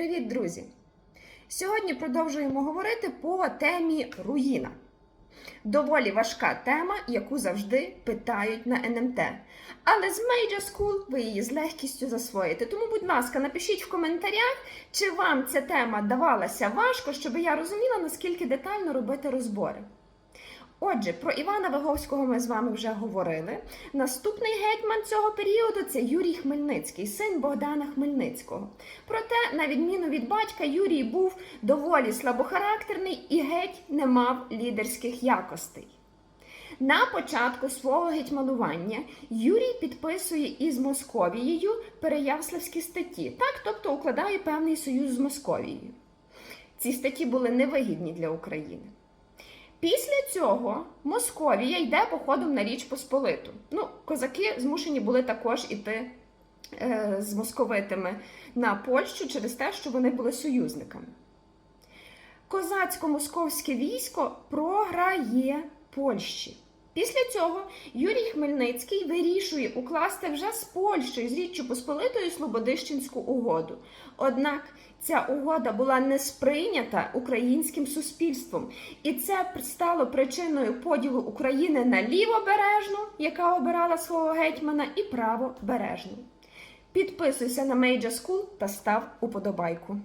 Привіт, друзі! Сьогодні продовжуємо говорити по темі руїна. Доволі важка тема, яку завжди питають на НМТ. Але з Major School ви її з легкістю засвоїте. Тому, будь ласка, напишіть в коментарях, чи вам ця тема давалася важко, щоб я розуміла, наскільки детально робити розбори. Отже, про Івана Виговського ми з вами вже говорили. Наступний гетьман цього періоду це Юрій Хмельницький, син Богдана Хмельницького. Проте, на відміну від батька, Юрій був доволі слабохарактерний і геть не мав лідерських якостей. На початку свого гетьманування Юрій підписує із Московією Переяславські статті, так, тобто укладає певний союз з Московією. Ці статті були невигідні для України. Після цього Московія йде походом на Річ Посполиту. Ну, козаки змушені були також іти е, з московитами на Польщу через те, що вони були союзниками. Козацько-московське військо програє Польщі. Після цього Юрій Хмельницький вирішує укласти вже з Польщею, з Річчю Посполитою Слободищенську угоду. Однак ця угода була не сприйнята українським суспільством, і це стало причиною поділу України на лівобережну, яка обирала свого гетьмана, і правобережну. Підписуйся на Major School та став уподобайку.